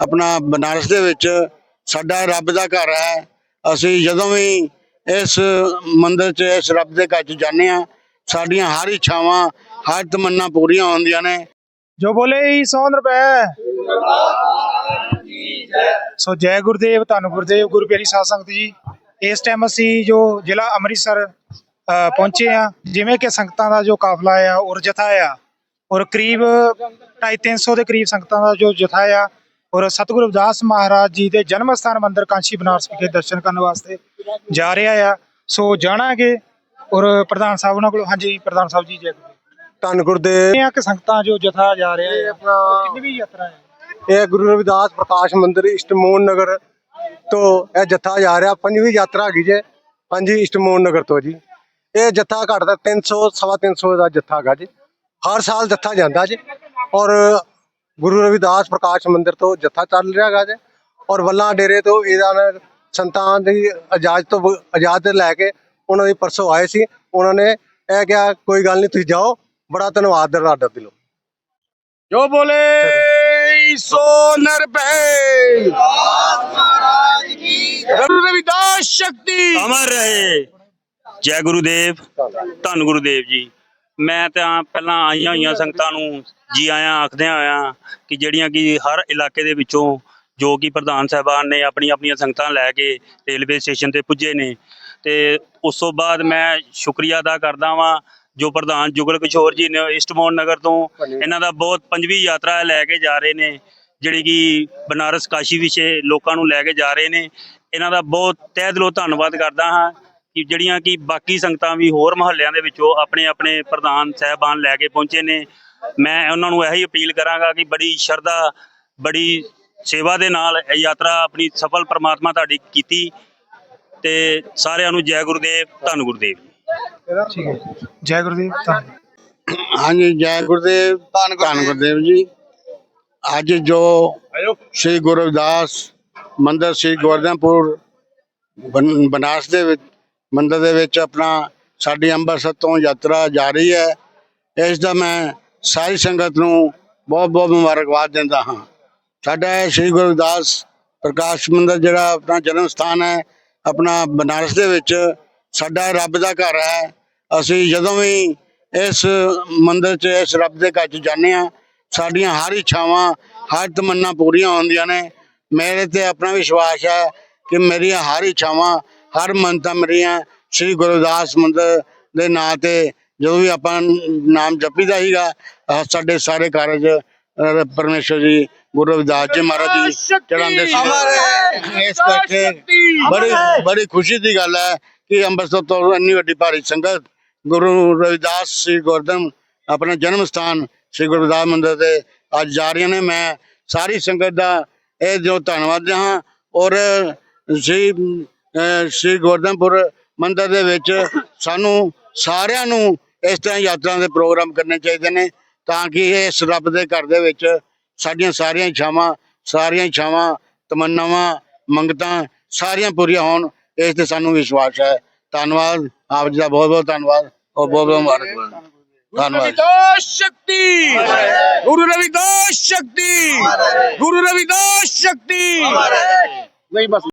ਆਪਣਾ ਬਨਾਰਸ ਦੇ ਵਿੱਚ ਸਾਡਾ ਰੱਬ ਦਾ ਘਰ ਹੈ। ਅਸੀਂ ਜਦੋਂ ਵੀ ਇਸ ਮੰਦਿਰ 'ਚ, ਇਸ ਰੱਬ ਦੇ ਘਰ 'ਚ ਜਾਂਦੇ ਆ ਸਾਡੀਆਂ ਹਰ ਇੱਛਾਵਾਂ, ਹਰ ਤਮੰਨਾ ਪੂਰੀਆਂ ਹੁੰਦੀਆਂ ਨੇ। ਜੋ ਬੋਲੇ ਹੀ 100 ਰੁਪਏ। ਸੋ ਜੈ ਗੁਰਦੇਵ, ਧੰਨ ਗੁਰਦੇਵ, ਗੁਰੂ ਪਿਆਰੀ ਸਾਧ ਸੰਗਤ ਜੀ। ਇਸ ਟਾਈਮ ਅਸੀਂ ਜੋ ਜ਼ਿਲ੍ਹਾ ਅੰਮ੍ਰਿਤਸਰ ਪਹੁੰਚੇ ਆ ਜਿਵੇਂ ਕਿ ਸੰਗਤਾਂ ਦਾ ਜੋ ਕਾਫਲਾ ਆ ਔਰ ਜਥਾ ਆ। ਔਰ ਕਰੀਬ 250 ਦੇ ਕਰੀਬ ਸੰਗਤਾਂ ਦਾ ਜੋ ਜਥਾ ਆ ਔਰ ਸਤਿਗੁਰੂ ਰਵਿਦਾਸ ਮਹਾਰਾਜ ਜੀ ਦੇ ਜਨਮ ਸਥਾਨ ਮੰਦਿਰ ਕਾਂਸ਼ੀ ਬਨਾਰਸ ਵਿਖੇ ਦਰਸ਼ਨ ਕਰਨ ਵਾਸਤੇ ਜਾ ਰਿਹਾ ਆ। ਸੋ ਜਾਣਾਂਗੇ ਔਰ ਪ੍ਰਧਾਨ ਸਾਹਿਬ ਉਹਨਾਂ ਕੋਲ। ਹਾਂਜੀ ਪ੍ਰਧਾਨ ਸਾਹਿਬ ਜੀ ਜੈ ਗੁਰੂ ਧੰਨ ਗੁਰਦੇਵ। ਇਹ ਆ ਕਿ ਸੰਗਤਾਂ ਜੋ ਜਥਾ ਜਾ ਰਿਹਾ ਹੈ ਆਪਣਾ ਕਿੰਨੀ ਵੀ ਯਾਤਰਾ ਹੈ ਇਹ ਗੁਰੂ ਰਵਿਦਾਸ ਪ੍ਰਕਾਸ਼ ਮੰਦਿਰ ਇਸ਼ਟਮੋਹਨ ਨਗਰ ਤੋਂ ਇਹ ਜੱਥਾ ਜਾ ਰਿਹਾ। ਪੰਜਵੀਂ ਯਾਤਰਾ ਹੈਗੀ ਜੇ ਹਾਂਜੀ ਇਸ਼ਟਮੋਹਨ ਨਗਰ ਤੋਂ ਜੀ। ਇਹ ਜੱਥਾ ਘਟਦਾ 300 ਸਵਾ 300 ਦਾ ਜੱਥਾ ਹੈਗਾ ਜੀ। ਹਰ ਸਾਲ ਜੱਥਾ ਜਾਂਦਾ ਜੀ। ਔਰ ਗੁਰੂ ਰਵਿਦਾਸ ਪ੍ਰਕਾਸ਼ ਮੰਦਿਰ ਤੋਂ ਜੱਥਾ ਚੱਲ ਰਿਹਾ ਹੈਗਾ ਜੀ ਔਰ ਵੱਲਾ ਡੇਰੇ ਤੋਂ ਇਹਦਾ ਸੰਤਾਨ ਦੀ ਇਜਾਜ਼ਤ ਤੋਂ ਇਜਾਜ਼ਤ ਲੈ ਕੇ ਉਹਨਾਂ ਦੀ ਪਰਸੋਂ ਆਏ ਸੀ। ਉਹਨਾਂ ਨੇ ਇਹ ਕਿਹਾ ਕੋਈ ਗੱਲ ਨਹੀਂ ਤੁਸੀਂ ਜਾਓ। ਬੜਾ ਧੰਨਵਾਦ ਦਾ ਤੁਹਾਡਾ ਦਿਲੋਂ। ਜੋ ਬੋਲੇ ਸੋ ਨਰਪੇ ਗੁਰੂ ਰਵਿਦਾਸ ਸ਼ਕਤੀ। ਅਮਰ ਰਹੇ। ਜੈ ਗੁਰੂਦੇਵ। ਧੰਨ ਗੁਰੂਦੇਵ ਜੀ। ਮੈਂ ਤਾਂ ਪਹਿਲਾਂ ਆਈਆਂ ਹੋਈਆਂ ਸੰਗਤਾਂ ਨੂੰ ਜੀ ਆਇਆਂ ਆਖਦਿਆਂ ਹੋਇਆਂ ਕਿ ਜਿਹੜੀਆਂ ਕਿ ਹਰ ਇਲਾਕੇ ਦੇ ਵਿੱਚੋਂ ਜੋ ਕਿ ਪ੍ਰਧਾਨ ਸਾਹਿਬਾਨ ਨੇ ਆਪਣੀ ਆਪਣੀਆਂ ਸੰਗਤਾਂ ਲੈ ਕੇ ਰੇਲਵੇ ਸਟੇਸ਼ਨ ਤੇ ਪੁੱਜੇ ਨੇ। ਤੇ ਉਸ ਤੋਂ ਬਾਅਦ ਮੈਂ ਸ਼ੁਕਰੀਆ ਅਦਾ ਕਰਦਾ ਵਾਂ ਜੋ ਪ੍ਰਧਾਨ ਜੁਗਲ ਕਿਸ਼ੋਰ ਜੀ ਨੇ ਇਸਟਮੋਨ ਨਗਰ ਤੋਂ ਇਹਨਾਂ ਦਾ ਬਹੁਤ ਪੰਜਵੀਂ ਯਾਤਰਾ ਲੈ ਕੇ ਜਾ ਰਹੇ ਨੇ ਜਿਹੜੀ ਕਿ ਬਨਾਰਸ ਕਾਸ਼ੀ ਵਿਖੇ ਲੋਕਾਂ ਨੂੰ ਲੈ ਕੇ ਜਾ ਰਹੇ ਨੇ। ਇਹਨਾਂ ਦਾ ਬਹੁਤ ਤਹਿ ਦਿਲੋਂ ਧੰਨਵਾਦ ਕਰਦਾ ਹਾਂ ਕਿ ਜਿਹੜੀਆਂ ਕਿ ਬਾਕੀ ਸੰਗਤਾਂ ਵੀ ਹੋਰ ਮਹੱਲਿਆਂ ਦੇ ਵਿੱਚੋਂ ਆਪਣੇ ਆਪਣੇ ਪ੍ਰਧਾਨ ਸਹਿਬਾਨ ਲੈ ਕੇ ਪਹੁੰਚੇ ਨੇ। ਮੈਂ ਉਹਨਾਂ ਨੂੰ ਇਹੀ ਅਪੀਲ ਕਰਾਂਗਾ ਕਿ ਬੜੀ ਸ਼ਰਧਾ ਬੜੀ ਸੇਵਾ ਦੇ ਨਾਲ ਇਹ ਯਾਤਰਾ ਆਪਣੀ ਸਫਲ ਪ੍ਰਮਾਤਮਾ ਤੁਹਾਡੀ ਕੀਤੀ ਤੇ ਸਾਰਿਆਂ ਨੂੰ ਜੈ ਗੁਰਦੇਵ ਧੰਨ ਗੁਰਦੇਵ। ਠੀਕ ਹੈ ਜੈ। ਗੁਰਦੇਵ ਧੰਨ। ਹਾਂਜੀ ਜੈ ਗੁਰਦੇਵ ਧੰਨ ਧੰਨ ਗੁਰਦੇਵ ਜੀ। ਅੱਜ ਜੋ ਸ੍ਰੀ ਗੁਰੂ ਰਵਿਦਾਸ ਮੰਦਿਰ ਸ੍ਰੀ ਗੋਰਧਨਪੁਰ ਬਨ- ਬਨਾਰਸ ਦੇ ਵਿੱਚ ਮੰਦਰ ਦੇ ਵਿੱਚ ਆਪਣਾ ਸਾਡੀ ਅੰਮ੍ਰਿਤਸਰ ਤੋਂ ਯਾਤਰਾ ਜਾ ਰਹੀ ਹੈ। ਇਸ ਦਾ ਮੈਂ ਸਾਰੀ ਸੰਗਤ ਨੂੰ ਬਹੁਤ ਬਹੁਤ ਮੁਬਾਰਕਬਾਦ ਦਿੰਦਾ ਹਾਂ। ਸਾਡਾ ਸ੍ਰੀ ਗੁਰੂ ਰਵਿਦਾਸ ਪ੍ਰਕਾਸ਼ ਮੰਦਰ ਜਿਹੜਾ ਆਪਣਾ ਜਨਮ ਸਥਾਨ ਹੈ, ਆਪਣਾ ਬਨਾਰਸ ਦੇ ਵਿੱਚ ਸਾਡਾ ਰੱਬ ਦਾ ਘਰ ਹੈ। ਅਸੀਂ ਜਦੋਂ ਵੀ ਇਸ ਮੰਦਰ 'ਚ, ਇਸ ਰੱਬ ਦੇ ਘਰ 'ਚ ਜਾਂਦੇ ਆ ਸਾਡੀਆਂ ਹਰ ਇੱਛਾਵਾਂ, ਹਰ ਤਮੰਨਾ ਪੂਰੀਆਂ ਹੁੰਦੀਆਂ ਨੇ। ਮੇਰੇ ਤੇ ਆਪਣਾ ਵਿਸ਼ਵਾਸ ਹੈ ਕਿ ਮੇਰੀਆਂ ਹਰ ਇੱਛਾਵਾਂ ਹਰ ਮੰਨਤਾਂ ਮੇਰੀਆਂ ਸ੍ਰੀ ਗੁਰਦਾਸ ਮੰਦਿਰ ਦੇ ਨਾਂ ਤੇ ਜਦੋਂ ਵੀ ਆਪਾਂ ਨਾਮ ਜਪੀਦਾ ਹੀਗਾ ਸਾਡੇ ਸਾਰੇ ਕਾਰਜ ਪਰਮੇਸ਼ਰ ਜੀ ਗੁਰੂ ਰਵਿਦਾਸ ਜੀ ਮਹਾਰਾਜ ਜੀ ਚੜਾਉਂਦੇ ਸੀ ਇਸ ਕਰਕੇ ਬੜੀ ਬੜੀ ਖੁਸ਼ੀ ਦੀ ਗੱਲ ਹੈ ਕਿ ਅੰਮ੍ਰਿਤਸਰ ਤੋਂ ਇੰਨੀ ਵੱਡੀ ਭਾਰੀ ਸੰਗਤ ਗੁਰੂ ਰਵਿਦਾਸ ਸ੍ਰੀ ਗੁਰਦਮ ਆਪਣਾ ਜਨਮ ਸਥਾਨ ਸ੍ਰੀ ਗੁਰੂ ਰਵਿਦਾਸ ਮੰਦਿਰ ਤੇ ਅੱਜ ਜਾ ਰਹੀਆਂ ਨੇ। ਮੈਂ ਸਾਰੀ ਸੰਗਤ ਦਾ ਇਹ ਜੋ ਧੰਨਵਾਦ ਹਾਂ ਔਰ ਸ੍ਰੀ ਅਹ ਸ੍ਰੀ ਗੋਰਧਨਪੁਰ ਮੰਦਰ ਦੇ ਵਿੱਚ ਸਾਨੂੰ ਸਾਰਿਆਂ ਨੂੰ ਇਸ ਤਰ੍ਹਾਂ ਯਾਤਰਾ ਦੇ ਪ੍ਰੋਗਰਾਮ ਕਰਨੇ ਚਾਹੀਦੇ ਨੇ ਤਾਂ ਕਿ ਇਸ ਰੱਬ ਦੇ ਘਰ ਦੇ ਵਿੱਚ ਸਾਡੀਆਂ ਸਾਰੀਆਂ ਇੱਛਾਵਾਂ ਸਾਰੀਆਂ ਇੱਛਾਵਾਂ ਤਮੰਨਾਵਾਂ ਮੰਗਤਾਂ ਸਾਰੀਆਂ ਪੂਰੀਆਂ ਹੋਣ ਇਸ ਤੇ ਸਾਨੂੰ ਵਿਸ਼ਵਾਸ ਹੈ। ਧੰਨਵਾਦ। ਆਪ ਜੀ ਦਾ ਬਹੁਤ ਬਹੁਤ ਧੰਨਵਾਦ। ਔਰ ਬਹੁਤ ਬਹੁਤ ਮੁਬਾਰਕਬਾਦ ਧੰਨਵਾਦ। ਸ਼ਕਤੀ। ਗੁਰੂ ਰਵਿਦਾਸ ਸ਼ਕਤੀ। ਗੁਰੂ ਰਵਿਦਾਸ ਸ਼ਕਤੀ। ਨਹੀਂ ਬਸ